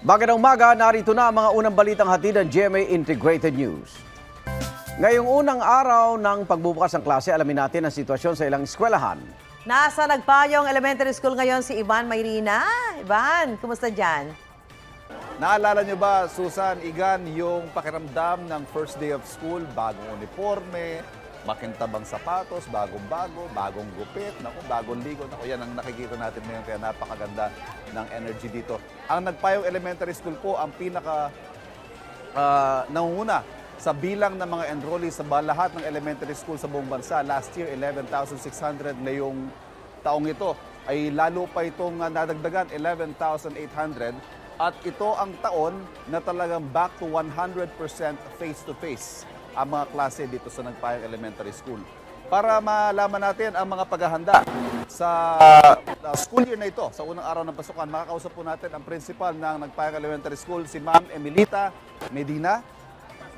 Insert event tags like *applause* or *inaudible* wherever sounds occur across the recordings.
Magandang umaga, narito na ang mga unang balitang hatid ng GMA Integrated News. Ngayong unang araw ng pagbubukas ng klase, alamin natin ang sitwasyon sa ilang eskwelahan. Nasa Nagpayong Elementary School ngayon si Ivan Mayrina. Ivan, kumusta dyan? Naalala niyo ba, Susan, Igan, yung pakiramdam ng first day of school, bagong uniforme, makintabang sapatos, bagong-bago, bagong gupit, naku, bagong ligo. Naku, yan ang nakikita natin ngayon kaya napakaganda ng energy dito. Ang Nagpayong Elementary School po ang pinaka ah, nangunguna sa bilang ng mga enrollees sa lahat ng elementary school sa buong bansa. Last year, 11,600 ngayong taong ito ay lalo pa itong ah, nadagdagan, 11,800. At ito ang taon na talagang back to 100% face-to-face ang mga klase dito sa Nagpayang Elementary School. Para malaman natin ang mga paghahanda sa uh, school year na ito, sa unang araw ng pasukan, makakausap po natin ang principal ng Nagpayang Elementary School, si Ma'am Emilita Medina,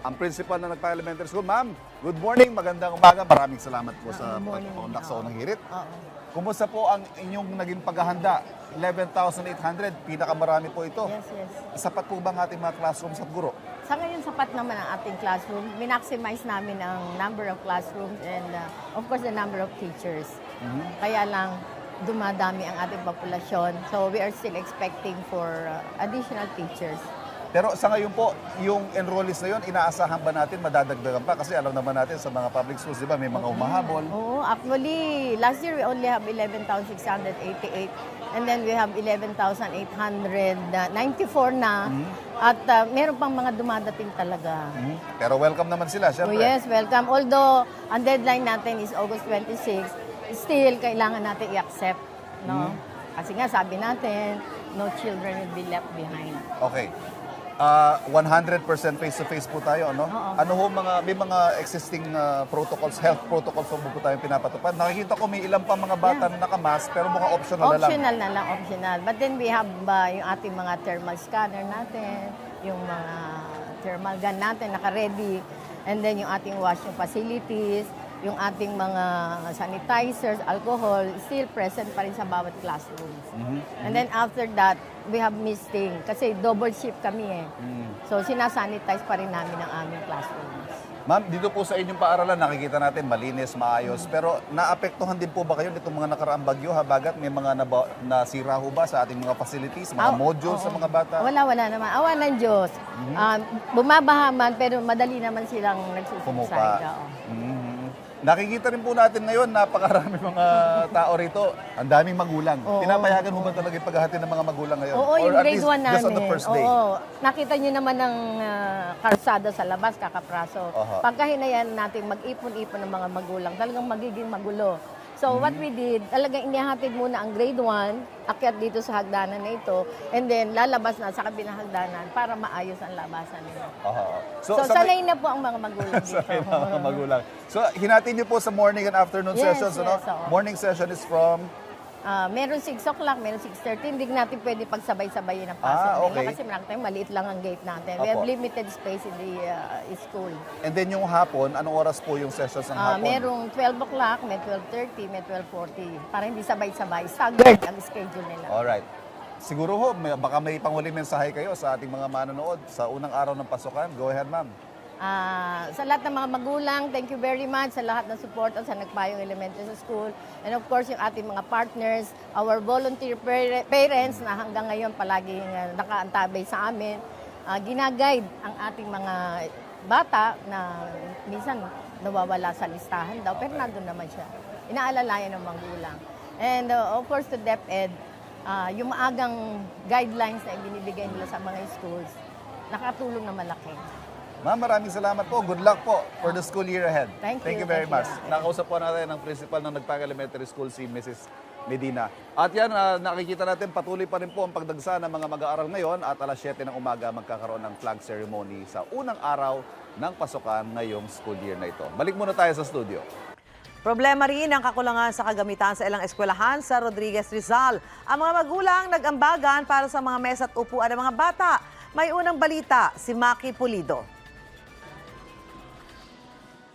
ang principal ng Nagpayang Elementary School. Ma'am, good morning, magandang umaga. Maraming salamat po sa pagpapaundak sa unang hirit. Kumusta po ang inyong naging paghahanda? 11,800, pinakamarami po ito. Yes, yes. Sapat po ba ang ating mga classrooms at guro? Sa ngayon, sapat naman ang ating classroom. Minaximize namin ang number of classrooms and uh, of course the number of teachers. Kaya lang, dumadami ang ating populasyon. So we are still expecting for uh, additional teachers. Pero sa ngayon po, yung enrollees na yun, inaasahan ba natin madadagdagan pa? Kasi alam naman natin sa mga public schools, di ba, may mga umahabol. Oo, actually, last year we only have 11,688 and then we have 11,894 na. At uh, meron pang mga dumadating talaga. Mhm. Pero welcome naman sila, Oh, syempre. yes, welcome. Although, ang deadline natin is August 26, still, kailangan natin i-accept. No? Kasi nga, sabi natin, no children will be left behind. Okay. Ah, 100% face-to-face po tayo, ano? Oo. Ano ho mga, may mga existing ah, protocols, health protocols po po tayong pinapatupad. Nakikita ko may ilang pa mga bata na nakamask, pero mga optional, na lang. Optional na lang, optional. But then we have uh, yung ating mga thermal scanner natin, yung mga thermal gun natin naka-ready, and then yung ating washing facilities, yung ating mga sanitizers, alcohol, still present pa rin sa bawat classrooms. Mhm. And then after that, we have misting. Kasi double shift kami eh. Mm. So sinasanitize pa rin namin ang aming classrooms. Ma'am, dito po sa inyong paaralan, nakikita natin malinis, maayos. Pero naapektuhan din po ba kayo nitong mga nakaraang bagyo, habagat may mga naba, nasira ho ba sa ating mga facilities, mga Ah, modules oo. sa mga bata? Wala, wala naman. Awa ng Diyos. Um, bumabaha man, pero madali naman silang nagsusubside. Pumupa. Oo. Mhm. Nakikita rin po natin ngayon, napakarami mga tao rito. Ang daming magulang. Oo. Pinapayagan mo ba talaga yung paghahati ng mga magulang ngayon? Oo, Or yung at grade least 1 namin. Just on the first day? Oo. Nakita nyo naman ang ah, karsada sa labas, kakapraso. Aha. Pagka hinayan natin mag-ipon-ipon ng mga magulang, talagang magiging magulo. So what we did, talagang inihatid muna ang grade 1, akyat dito sa hagdanan na ito, and then lalabas na sa kabilang hagdanan para maayos ang labasan nila. Aha. So, sa- sanay na po ang mga magulang *laughs* dito. Na mga magulang. So, hinati niyo po sa morning and afternoon Yes, sessions, ano? yes, oo. Morning session is from Ah, meron 6 o'clock, meron 6.30. Hindi natin pwede pagsabay-sabayin ang pasok Ah, nila okay. kasi marami tayong maliit lang ang gate natin. We Opo. have limited space in the ah, school. And then yung hapon, anong oras po yung sessions ng Ah, hapon? merong 12 o'clock, may 12.30, may 12.40. Para hindi sabay-sabay. Staggered ang schedule nila. Alright. Siguro ho, may, baka may panghuli mensahe kayo sa ating mga manonood sa unang araw ng pasukan. Go ahead, ma'am. Ah, sa lahat ng mga magulang, thank you very much sa lahat ng support sa Nagpayong Elementary School. And of course, yung ating mga partners, our volunteer par- parents na hanggang ngayon palaging uh, nakaantabay sa amin. Ah, ginaguide ang ating mga bata na minsan nawawala sa listahan daw, pero nandun naman siya. Inaalalayan ng magulang. And uh, of course, to DepEd, ah, yung maagang guidelines na ibinibigay nila sa mga schools, nakatulong na malaki. Ma'am, maraming salamat po. Good luck po for the school year ahead. Thank Thank you, you very thank much. you. Nakausap po natin ang principal ng Nagpang Elementary School, si Mrs. Medina. At yan, ah, nakikita natin patuloy pa rin po ang pagdagsa ng mga mag-aaral ngayon at alas 7 ng umaga magkakaroon ng flag ceremony sa unang araw ng pasukan ngayong school year na ito. Balik muna tayo sa studio. Problema rin ang kakulangan sa kagamitan sa ilang eskwelahan sa Rodriguez Rizal. Ang mga magulang nag-ambagan para sa mga mesa at upuan ng mga bata. May unang balita, si Maki Pulido.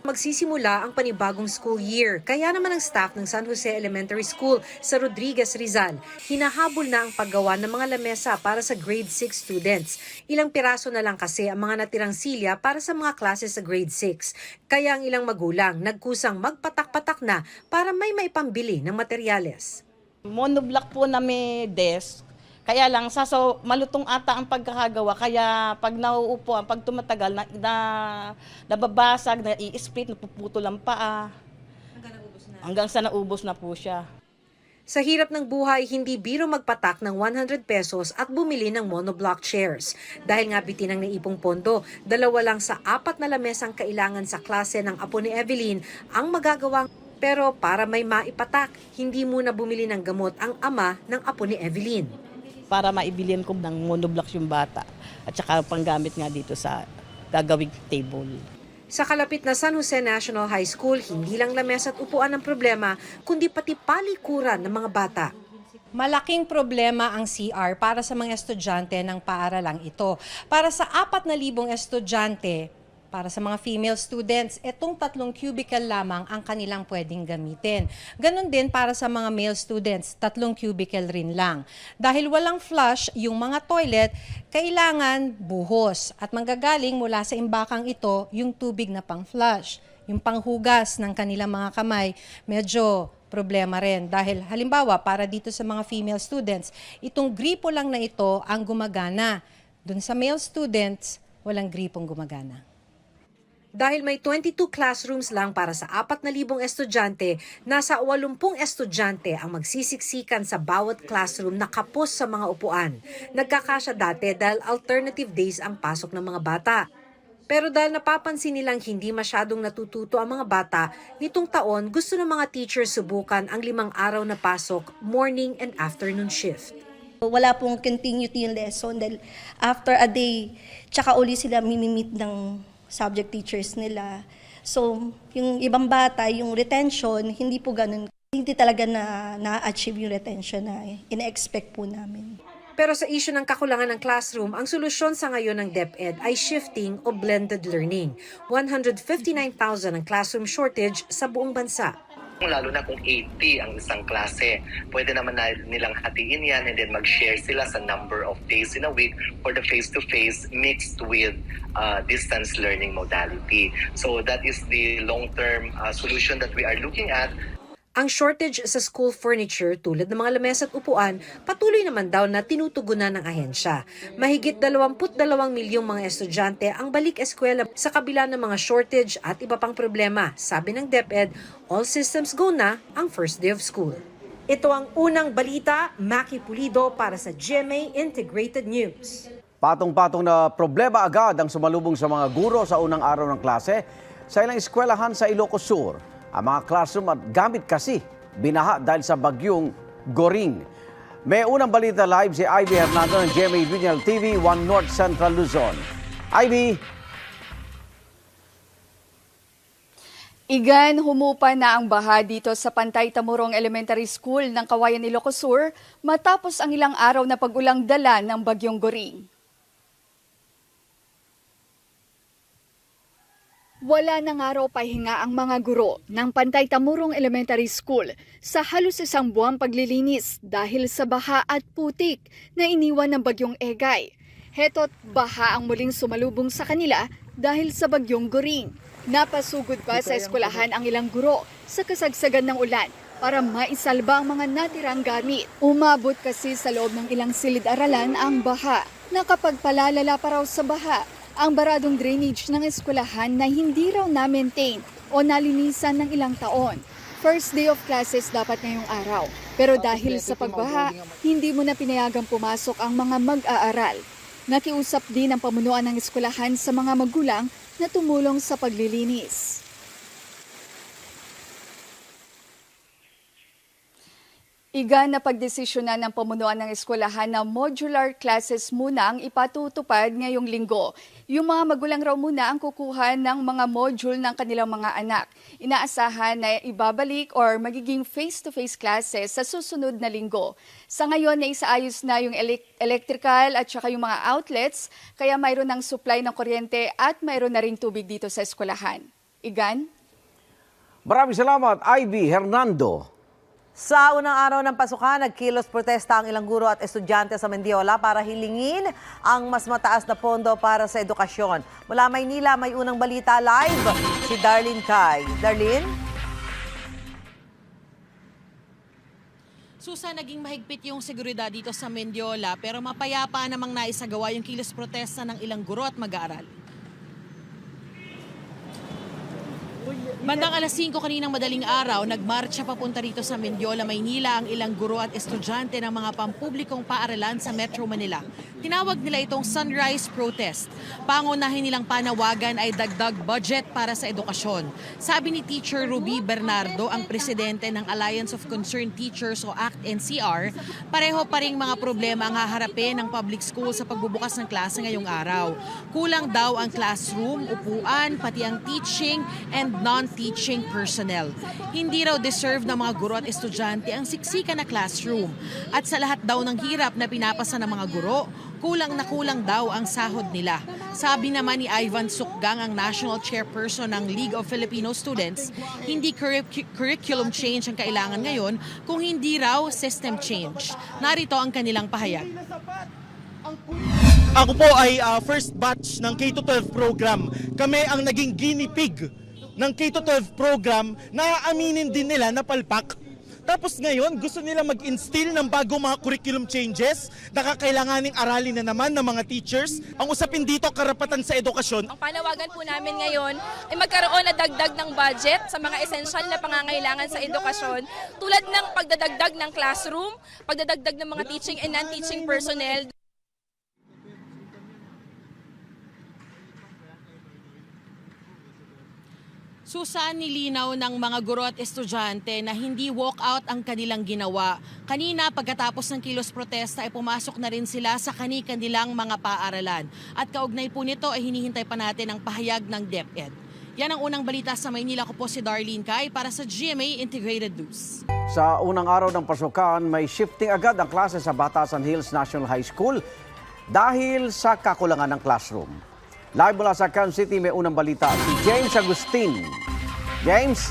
Magsisimula ang panibagong school year. Kaya naman ang staff ng San Jose Elementary School sa Rodriguez Rizal, hinahabol na ang paggawa ng mga lamesa para sa grade 6 students. Ilang piraso na lang kasi ang mga natirang silya para sa mga klase sa grade 6. Kaya ang ilang magulang nagkusang magpatak-patak na para may maipambili ng materyales. Monoblock po na may desk. Kaya lang, saso, malutong ata ang pagkakagawa. Kaya pag nauupo, pag tumatagal, na, na, nababasag, na i-split, napuputol ang paa. Hanggang sa naubos na po siya. Sa hirap ng buhay, hindi biro magpatak ng 100 pesos at bumili ng monoblock chairs. Dahil nga bitin ang naipong pondo, dalawa lang sa apat na lamesang kailangan sa klase ng apo ni Evelyn ang magagawang pero para may maipatak, hindi muna bumili ng gamot ang ama ng apo ni Evelyn. Para maibilihan ko ng monoblocks yung bata. At saka panggamit nga dito sa gagawing table. Sa kalapit na San Jose National High School, hindi lang lamesa at upuan ang problema, kundi pati palikuran ng mga bata. Malaking problema ang CR para sa mga estudyante ng paaralang ito. Para sa 4,000 estudyante, para sa mga female students, itong tatlong cubicle lamang ang kanilang pwedeng gamitin. Ganon din para sa mga male students, tatlong cubicle rin lang. Dahil walang flush yung mga toilet, kailangan buhos at manggagaling mula sa imbakang ito yung tubig na pang-flush. Yung panghugas ng kanilang mga kamay, medyo problema rin. Dahil halimbawa, para dito sa mga female students, itong gripo lang na ito ang gumagana. Dun sa male students, walang gripong gumagana. Dahil may 22 classrooms lang para sa 4,000 estudyante, nasa 80 estudyante ang magsisiksikan sa bawat classroom na kapos sa mga upuan. Nagkakasya dati dahil alternative days ang pasok ng mga bata. Pero dahil napapansin nilang hindi masyadong natututo ang mga bata, nitong taon gusto ng mga teachers subukan ang limang araw na pasok, morning and afternoon shift. Wala pong continuity yung lesson dahil after a day, tsaka uli sila mimimit ng subject teachers nila. So, yung ibang bata, yung retention, hindi po ganun. Hindi talaga na na-achieve yung retention na ina-expect po namin. Pero sa issue ng kakulangan ng classroom, ang solusyon sa ngayon ng DepEd ay shifting o blended learning. 159,000 ang classroom shortage sa buong bansa. Lalo na kung 80 ang isang klase. Pwede naman na nilang hatiin yan and then mag-share sila sa number of days in a week for the face-to-face mixed with uh, distance learning modality. So that is the long-term uh, solution that we are looking at Ang shortage sa school furniture tulad ng mga lamesa at upuan, patuloy naman daw na tinutugunan ng ahensya. Mahigit 22 milyong mga estudyante ang balik eskwela sa kabila ng mga shortage at iba pang problema. Sabi ng DepEd, all systems go na ang first day of school. Ito ang unang balita, Maki Pulido para sa GMA Integrated News. Patong-patong na problema agad ang sumalubong sa mga guro sa unang araw ng klase sa ilang eskwelahan sa Ilocos Sur. Ang mga classroom at gamit kasi binaha dahil sa bagyong Goring. May unang balita live si Ivy Hernando ng GMA Regional TV 1 North Central Luzon. Ivy, Igan, humupa na ang baha dito sa Pantay Tamurong Elementary School ng Kawayan, Ilocos Sur matapos ang ilang araw na pag-ulang dala ng Bagyong Goring. Wala nang araw pahinga ang mga guro ng Pantay Tamurong Elementary School sa halos isang buwang paglilinis dahil sa baha at putik na iniwan ng Bagyong Egay. Heto't baha ang muling sumalubong sa kanila dahil sa Bagyong Goring. Napasugod pa sa eskwelahan ang ilang guro sa kasagsagan ng ulan para maisalba ang mga natirang gamit. Umabot kasi sa loob ng ilang silid-aralan ang baha. Nakapagpalalala pa raw sa baha ang baradong drainage ng eskwelahan na hindi raw na-maintain o nalinisan ng ilang taon. First day of classes dapat ngayong araw. Pero dahil sa pagbaha, hindi mo na pinayagang pumasok ang mga mag-aaral. Nakiusap din ang pamunuan ng eskwelahan sa mga magulang na tumulong sa paglilinis. Iga na pagdesisyonan ng pamunuan ng eskwelahan na modular classes muna ang ipatutupad ngayong linggo. Yung mga magulang raw muna ang kukuha ng mga module ng kanilang mga anak. Inaasahan na ibabalik or magiging face-to-face classes sa susunod na linggo. Sa ngayon na isaayos na yung electrical at saka yung mga outlets, kaya mayroon ng supply ng kuryente at mayroon na rin tubig dito sa eskwelahan. Igan? Maraming salamat, Ivy Hernando. Sa unang araw ng pasukan, nagkilos protesta ang ilang guro at estudyante sa Mendiola para hilingin ang mas mataas na pondo para sa edukasyon. Mula Maynila, may unang balita live si Darlene Kai. Darlene? Susan, naging mahigpit yung seguridad dito sa Mendiola pero mapayapa namang naisagawa yung kilos protesta ng ilang guro at mag-aaral. Bandang alas 5 kaninang madaling araw, nagmarcha papunta rito sa Mendiola, Maynila ang ilang guro at estudyante ng mga pampublikong paaralan sa Metro Manila. Tinawag nila itong Sunrise Protest. Pangunahin nilang panawagan ay dagdag budget para sa edukasyon. Sabi ni Teacher Ruby Bernardo, ang presidente ng Alliance of Concerned Teachers o ACT-NCR, pareho pa ring mga problema ang haharapin ng public school sa pagbubukas ng klase ngayong araw. Kulang daw ang classroom, upuan, pati ang teaching and non-teaching personnel. Hindi raw deserve ng mga guro at estudyante ang siksika na classroom. At sa lahat daw ng hirap na pinapasa ng mga guro, kulang na kulang daw ang sahod nila. Sabi naman ni Ivan Sukgang, ang national chairperson ng League of Filipino Students, hindi curric- curriculum change ang kailangan ngayon kung hindi raw system change. Narito ang kanilang pahayag. Ako po ay ah, first batch ng K-12 program. Kami ang naging guinea pig ng K-12 program na aaminin din nila na palpak. Tapos ngayon, gusto nila mag-instill ng bagong mga curriculum changes na kakailanganing aralin na naman ng mga teachers. Ang usapin dito, karapatan sa edukasyon. Ang panawagan po namin ngayon ay magkaroon na dagdag ng budget sa mga esensyal na pangangailangan sa edukasyon tulad ng pagdadagdag ng classroom, pagdadagdag ng mga teaching and non-teaching personnel, Susan, nilinaw ng mga guro at estudyante na hindi walkout ang kanilang ginawa. Kanina, pagkatapos ng kilos protesta, ay pumasok na rin sila sa kani-kanilang mga paaralan. At kaugnay po nito ay hinihintay pa natin ang pahayag ng DepEd. Yan ang unang balita sa Maynila ko po si Darlene Kai para sa GMA Integrated News. Sa unang araw ng pasukan, may shifting agad ang klase sa Batasan Hills National High School dahil sa kakulangan ng classroom. Live mula sa Kansas City, may unang balita si James Agustin. James?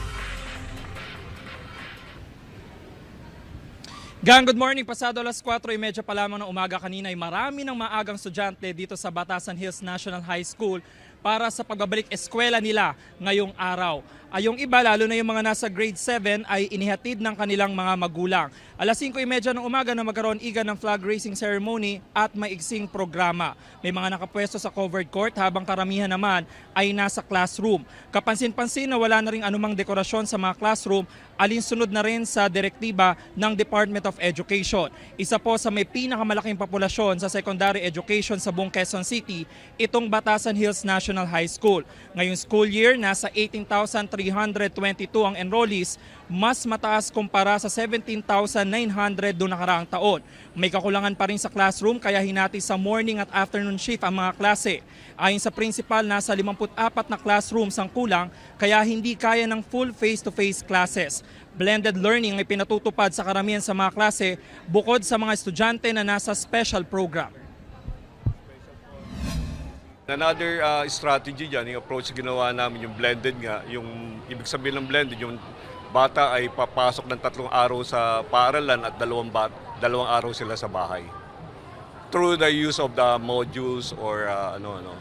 Gang, good morning. Pasado alas 4.30 pa lamang ng umaga kanina ay marami ng maagang estudyante dito sa Batasan Hills National High School para sa pagbabalik eskwela nila ngayong araw. Ay yung iba, lalo na yung mga nasa grade 7, ay inihatid ng kanilang mga magulang. Alas 5.30 ng umaga na magkaroon iga ng flag raising ceremony at maiksing programa. May mga nakapwesto sa covered court habang karamihan naman ay nasa classroom. Kapansin-pansin na wala na rin anumang dekorasyon sa mga classroom alinsunod na rin sa direktiba ng Department of Education. Isa po sa may pinakamalaking populasyon sa secondary education sa buong Quezon City, itong Batasan Hills National High School. Ngayong school year, nasa 18,322 ang enrollees, mas mataas kumpara sa 17,900 doon nakaraang taon. May kakulangan pa rin sa classroom kaya hinati sa morning at afternoon shift ang mga klase. Ayon sa principal, nasa 54 na classrooms ang kulang kaya hindi kaya ng full face-to-face classes. Blended learning ay pinatutupad sa karamihan sa mga klase bukod sa mga estudyante na nasa special program. Another uh, strategy dyan, yung approach na ginawa namin, yung blended nga, yung ibig sabihin ng blended, yung bata ay papasok ng tatlong araw sa paaralan at dalawang, bat, dalawang araw sila sa bahay. Through the use of the modules or uh, ano, ano,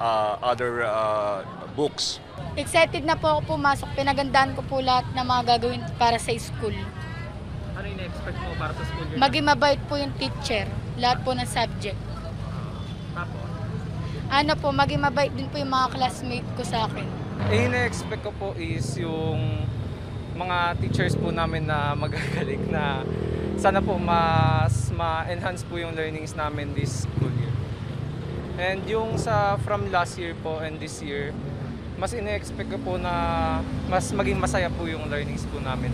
uh, other uh, books. Excited na po ako pumasok. Pinagandaan ko po lahat ng mga gagawin para sa school. Ano yung expect mo para sa school? Maging mabait po yung teacher. Lahat po ng subject. Ano po, maging mabait din po yung mga classmate ko sa akin. Eh, ina-expect ko po is yung mga teachers po namin na *laughs* magagaling na sana po mas ma-enhance po yung learnings namin this school year. And yung sa from last year po and this year, mas ina-expect ko po na mas maging masaya po yung learnings po namin.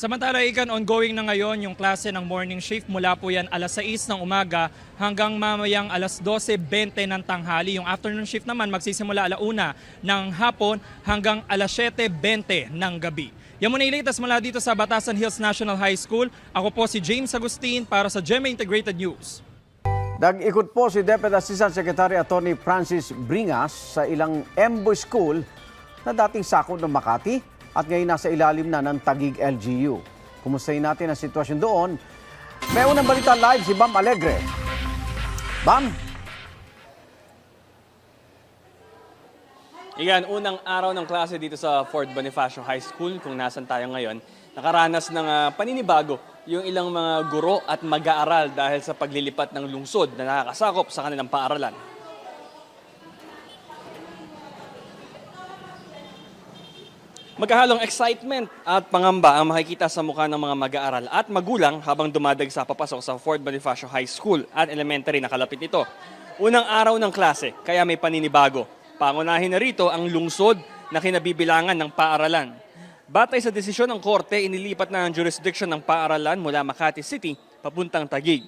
Samantala, ikan ongoing na ngayon yung klase ng morning shift mula po yan alas 6 ng umaga hanggang mamayang alas 12.20 ng tanghali. Yung afternoon shift naman magsisimula alauna ng hapon hanggang alas 7.20 ng gabi. Yan muna latest mula dito sa Batasan Hills National High School. Ako po si James Agustin para sa GMA Integrated News. Nag-ikot po si Deputy Assistant Secretary Attorney Francis Bringas sa ilang Embo School na dating sako ng Makati at ngayon nasa ilalim na ng Tagig LGU. Kumustahin natin ang sitwasyon doon. May unang balita live si Bam Alegre. Bam, Iyan, unang araw ng klase dito sa Fort Bonifacio High School, kung nasan tayo ngayon, nakaranas ng ah, paninibago yung ilang mga guro at mag-aaral dahil sa paglilipat ng lungsod na nakakasakop sa kanilang paaralan. Magkahalong excitement at pangamba ang makikita sa mukha ng mga mag-aaral at magulang habang dumadag sa papasok sa Fort Bonifacio High School at elementary na kalapit nito. Unang araw ng klase, kaya may paninibago. Pangunahin na rito ang lungsod na kinabibilangan ng paaralan. Batay sa desisyon ng korte, inilipat na ang jurisdiction ng paaralan mula Makati City papuntang Taguig.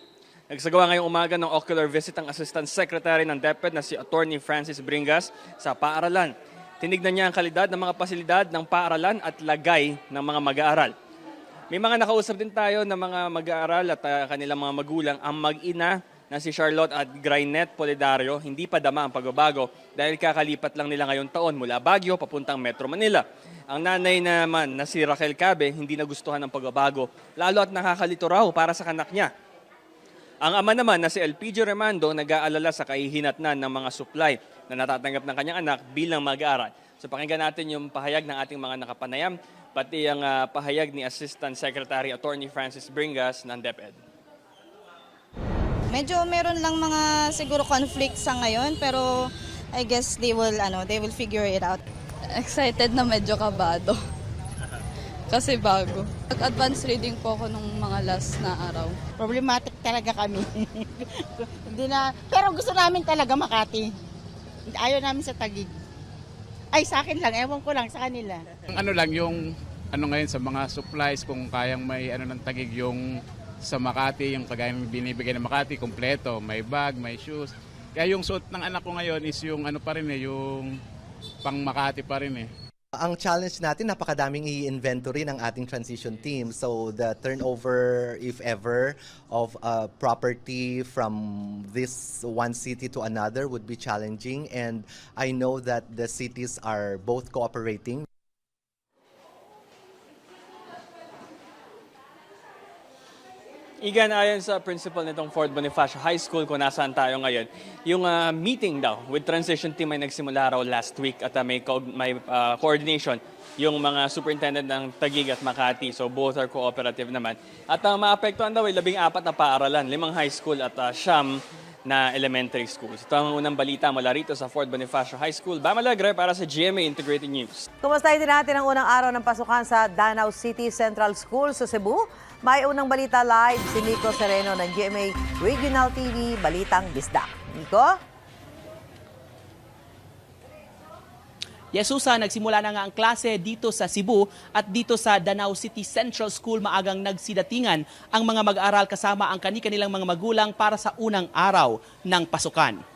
Nagsagawa ngayong umaga ng ocular visit ang Assistant Secretary ng DepEd na si Attorney Francis Bringas sa paaralan. Tinignan niya ang kalidad ng mga pasilidad ng paaralan at lagay ng mga mag-aaral. May mga nakausap din tayo ng mga mag-aaral at ah, kanilang mga magulang. Ang mag-ina na si Charlotte at Grainet Polidario, hindi pa dama ang pagbabago dahil kakalipat lang nila ngayong taon mula Baguio papuntang Metro Manila. Ang nanay naman na si Raquel Cabe, hindi nagustuhan ang pagbabago, lalo at nakakalito raw para sa kanak niya. Ang ama naman na si LPG Remando nag-aalala sa kahihinatnan ng mga supply na natatanggap ng kanyang anak bilang mag-aaral. So pakinggan natin yung pahayag ng ating mga nakapanayam, pati ang ah, pahayag ni Assistant Secretary Attorney Francis Bringas ng DepEd. Medyo meron lang mga siguro conflict sa ngayon pero I guess they will ano, they will figure it out. Excited na medyo kabado. Kasi bago. Nag-advance reading po ako nung mga last na araw. Problematic talaga kami. *laughs* Hindi na, pero gusto namin talaga Makati. Ayaw namin sa Tagig. Ay, sa akin lang. Ewan ko lang sa kanila. Ano lang yung ano ngayon sa mga supplies kung kayang may ano ng tagig yung sa Makati, yung kagaya ng binibigay ng Makati, kompleto, may bag, may shoes. Kaya yung suot ng anak ko ngayon is yung ano pa rin eh, yung pang Makati pa rin eh. Ang challenge natin, napakadaming i-inventory ng ating transition team. So the turnover, if ever, of uh, property from this one city to another would be challenging. And I know that the cities are both cooperating. Igan, ayon sa principal nitong Fort Bonifacio High School kung nasaan tayo ngayon, yung ah, meeting daw with transition team ay nagsimula raw last week at ah, may, co- may ah, coordination yung mga superintendent ng Tagig at Makati. So both are cooperative naman. At ang maapektuhan daw ay labing apat na paaralan, limang high school at ah, siyam na elementary schools. Ito ang unang balita mula rito sa Fort Bonifacio High School. Bam Alegre para sa GMA Integrated News. Kumustahin din natin ang unang araw ng pasukan sa Danau City Central School sa Cebu. May unang balita live si Nico Sereno ng GMA Regional TV, Balitang Bisdak. Nico? Yesusa, nagsimula na nga ang klase dito sa Cebu at dito sa Danau City Central School maagang nagsidatingan ang mga mag-aaral kasama ang kani-kanilang mga magulang para sa unang araw ng pasukan.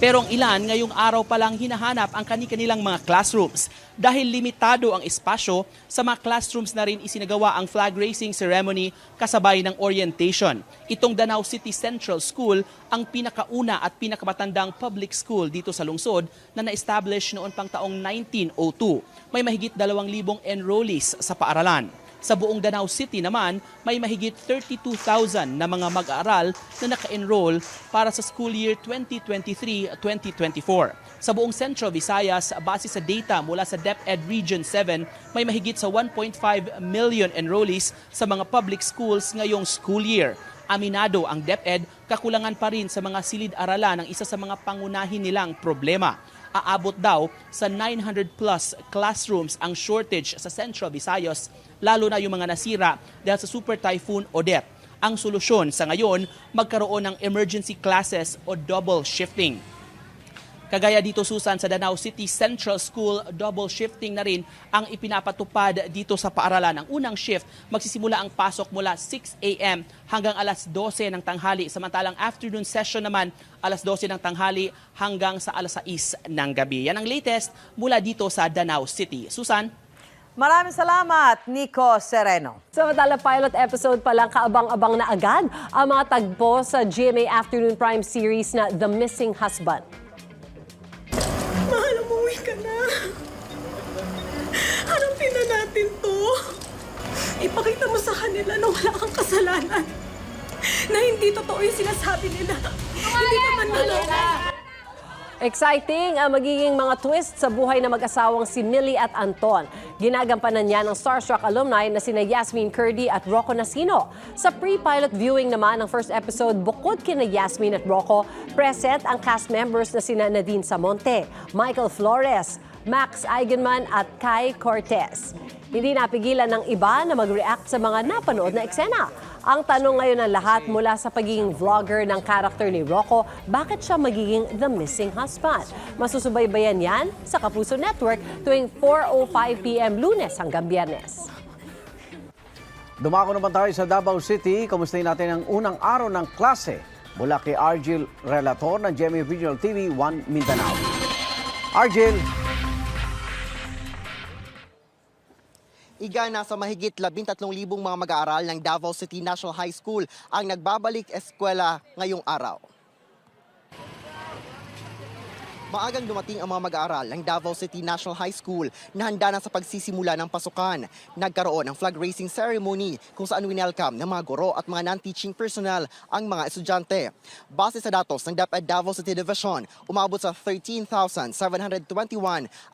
Pero ang ilan ngayong araw pa lang hinahanap ang kani-kanilang mga classrooms dahil limitado ang espasyo sa mga classrooms na rin isinagawa ang flag raising ceremony kasabay ng orientation. Itong Danau City Central School ang pinakauna at pinakamatandang public school dito sa lungsod na na-establish noon pang taong 1902. May mahigit 2,000 enrollees sa paaralan. Sa buong Danau City naman, may mahigit 32,000 na mga mag-aaral na naka-enroll para sa school year 2023-2024. Sa buong Central Visayas, base sa data mula sa DepEd Region 7, may mahigit sa 1.5 million enrollees sa mga public schools ngayong school year. Aminado ang DepEd, kakulangan pa rin sa mga silid-aralan ang isa sa mga pangunahin nilang problema aabot daw sa 900 plus classrooms ang shortage sa Central Visayas, lalo na yung mga nasira dahil sa Super Typhoon Odette. Ang solusyon sa ngayon, magkaroon ng emergency classes o double shifting. Kagaya dito Susan sa Danau City Central School, double shifting na rin ang ipinapatupad dito sa paaralan. Ang unang shift, magsisimula ang pasok mula 6 a.m. hanggang alas 12 ng tanghali. Samantalang afternoon session naman, alas 12 ng tanghali hanggang sa alas 6 ng gabi. Yan ang latest mula dito sa Danau City. Susan? Maraming salamat, Nico Sereno. Samantala pilot episode pa lang kaabang-abang na agad ang mga tagpo sa GMA Afternoon Prime series na The Missing Husband. Ipakita mo sa kanila na wala kang kasalanan. Na hindi totoo yung sinasabi nila. Hindi ka man naloko. Exciting ang magiging mga twist sa buhay ng mag-asawang si Millie at Anton. Ginagampanan niya ng Starstruck alumni na sina Yasmin Curdy at Rocco Nasino. Sa pre-pilot viewing naman ng first episode, bukod kina Yasmin at Rocco, present ang cast members na sina Nadine Samonte, Michael Flores, Max Eigenman at Kai Cortez. Hindi napigilan ng iba na mag-react sa mga napanood na eksena. Ang tanong ngayon ng lahat mula sa pagiging vlogger ng karakter ni Rocco, bakit siya magiging the missing husband? Masusubaybayan yan sa Kapuso Network tuwing 4.05pm lunes hanggang biyernes. Dumako naman tayo sa Davao City. Kumustahin natin ang unang araw ng klase mula kay Argil Relator ng GMA Regional TV 1 Mindanao. Argil, Iga nasa mahigit 13,000 mga mag-aaral ng Davao City National High School ang nagbabalik eskwela ngayong araw. Maagang dumating ang mga mag-aaral ng Davao City National High School na handa na sa pagsisimula ng pasukan. Nagkaroon ng flag raising ceremony kung saan winelcome ng mga guro at mga non-teaching personnel ang mga estudyante. Base sa datos ng DepEd Davao City Division, umabot sa 13,721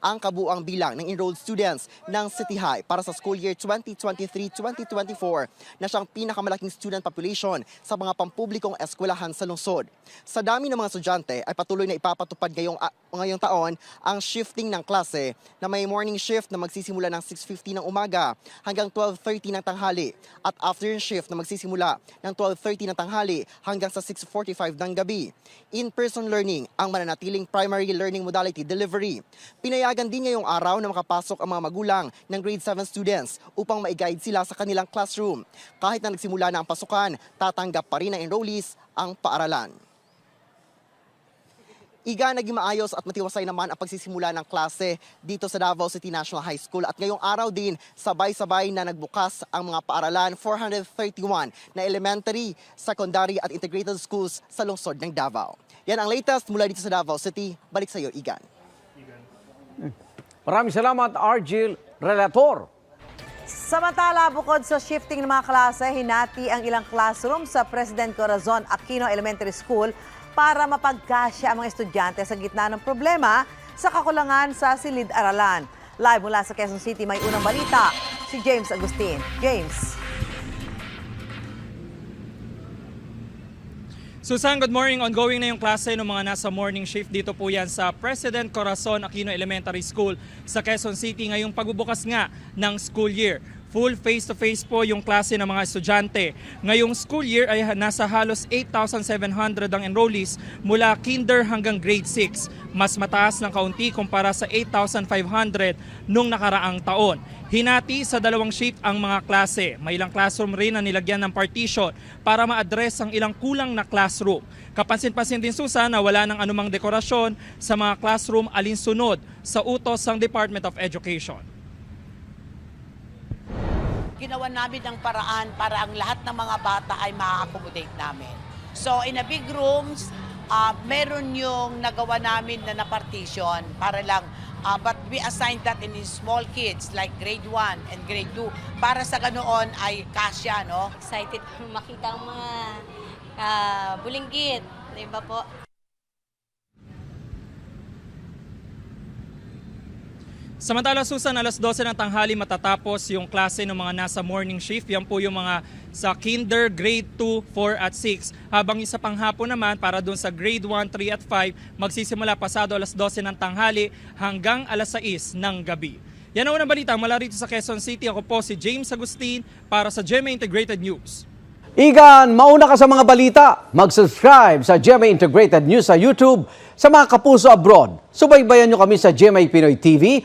ang kabuang bilang ng enrolled students ng City High para sa school year 2023-2024 na siyang pinakamalaking student population sa mga pampublikong eskwelahan sa lungsod. Sa dami ng mga estudyante ay patuloy na ipapatupad ngayong a- ngayong taon ang shifting ng klase na may morning shift na magsisimula ng 6.50 ng umaga hanggang 12.30 ng tanghali at afternoon shift na magsisimula ng 12.30 ng tanghali hanggang sa 6.45 ng gabi. In-person learning ang mananatiling primary learning modality delivery. Pinayagan din ngayong araw na makapasok ang mga magulang ng grade 7 students upang ma-guide sila sa kanilang classroom. Kahit na nagsimula na ang pasukan, tatanggap pa rin ng enrollees ang paaralan. Iga, naging maayos at matiwasay naman ang pagsisimula ng klase dito sa Davao City National High School. At ngayong araw din, sabay-sabay na nagbukas ang mga paaralan 431 na elementary, secondary at integrated schools sa lungsod ng Davao. Yan ang latest mula dito sa Davao City. Balik sa iyo, Igan. maraming salamat Argil Relator. Samantala, bukod sa shifting ng mga klase, hinati ang ilang classroom sa President Corazon Aquino Elementary School para mapagkasya ang mga estudyante sa gitna ng problema sa kakulangan sa silid-aralan. Live mula sa Quezon City, may unang balita, si James Agustin. James. Susan, good morning. Ongoing na yung klase ng mga nasa morning shift dito po yan sa President Corazon Aquino Elementary School sa Quezon City ngayong pagbubukas nga ng school year. Full face-to-face po yung klase ng mga estudyante. Ngayong school year ay nasa halos 8,700 ang enrollees mula kinder hanggang grade 6. Mas mataas ng kaunti kumpara sa 8,500 nung nakaraang taon. Hinati sa dalawang shift ang mga klase. May ilang classroom rin na nilagyan ng partition para ma-address ang ilang kulang na classroom. Kapansin-pansin din Susan na wala ng anumang dekorasyon sa mga classroom alinsunod sa utos ng Department of Education. Ginawa namin ng paraan para ang lahat ng mga bata ay ma-accommodate namin. So in a big rooms, uh, meron yung nagawa namin na na-partition para lang uh, but we assigned that in small kids like grade 1 and grade 2 para sa ganoon ay kasya, no? Excited *laughs* makita ang mga uh, bulinggit, di po? Samantala Susan, alas 12 ng tanghali matatapos yung klase ng mga nasa morning shift. Yan po yung mga sa kinder, grade 2, 4 at 6. Habang isa pang hapon naman para doon sa grade 1, 3 at 5, magsisimula pasado alas 12 ng tanghali hanggang alas 6 ng gabi. Yan ang unang balita mula rito sa Quezon City. Ako po si James Agustin para sa GMA Integrated News. Igan, mauna ka sa mga balita. Mag-subscribe sa GMA Integrated News sa YouTube sa mga kapuso abroad. Subaybayan nyo kami sa GMA Pinoy TV